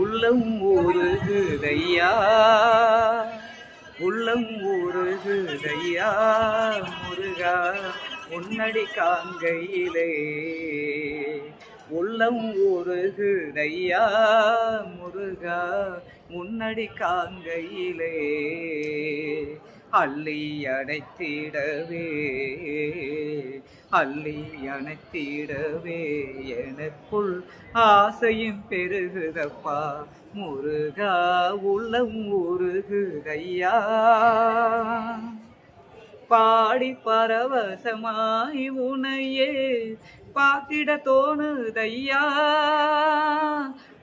உள்ளம் ஊருகுதையா உள்ளம் ஊருகுதையா முருகா உன்னடி காங்கையிலே உள்ளம் ஊருகுதையா முருகா முன்னடி காங்கையிலே அள்ளி அடைத்திடவே. அள்ளி அணைத்திடவே. எனக்குள் ஆசையும் பெருகுதப்பா. முருகா உள்ளம் உருகுதையா பாடி பரவசமாய் உனையே பார்த்திட தோணுதையா.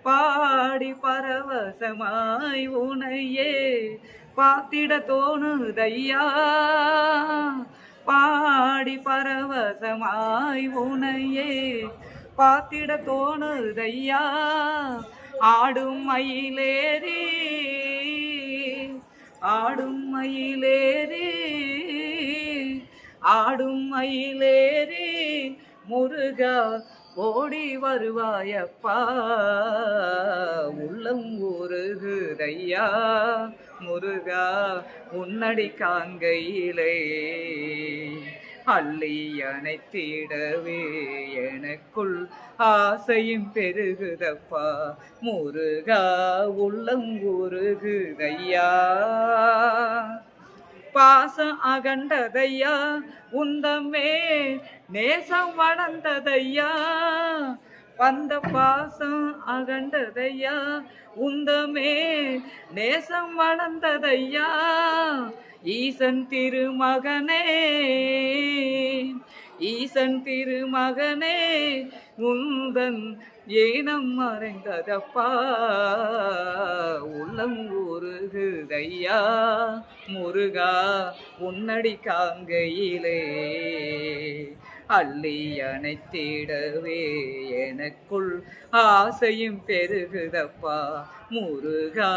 பாடி பரவசமாய் உனையே பார்த்திட தோணுதையா. பாடி பரவசமாய் உனையே பார்த்திட தோணுதையா? ஆடும் மயிலேறி ஆடும் மயிலேறி ஆடும் மயிலேறி முருகா ஓடி வருவாயப்பா. உள்ளம் உருகுதையா முருகா உன்னடி காங்கையிலே. அள்ளி அணைத்திடவே எனக்குள் ஆசையும் பெருகுதப்பா. முருகா உள்ளம் உருகுதையா பாசம் அகண்டதையா? உந்தமே நேசம் வளர்ந்ததையா? வந்த பாசம் அகண்டதையா? உந்தமே நேசம் வளர்ந்ததையா? ஈசன் திருமகனே ஈசன் திருமகனே உந்தன் ஏனம் மறைந்ததப்பா? உள்ளம் உருகுதையா முருகா உன்னடி காங்கையிலே அள்ளி அணைத்திடவே எனக்குள் ஆசையும் பெருகுதப்பா? முருகா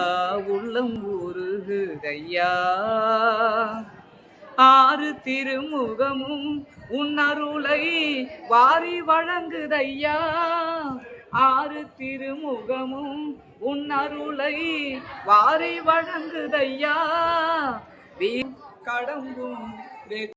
உள்ளம் உருகுதையா ஆறு திருமுகமும் உன் அருளை வாரி வழங்குதையா. ஆறு திருமுகமும் உன் அருளை வாரி வழங்குதையா. கடம்பும்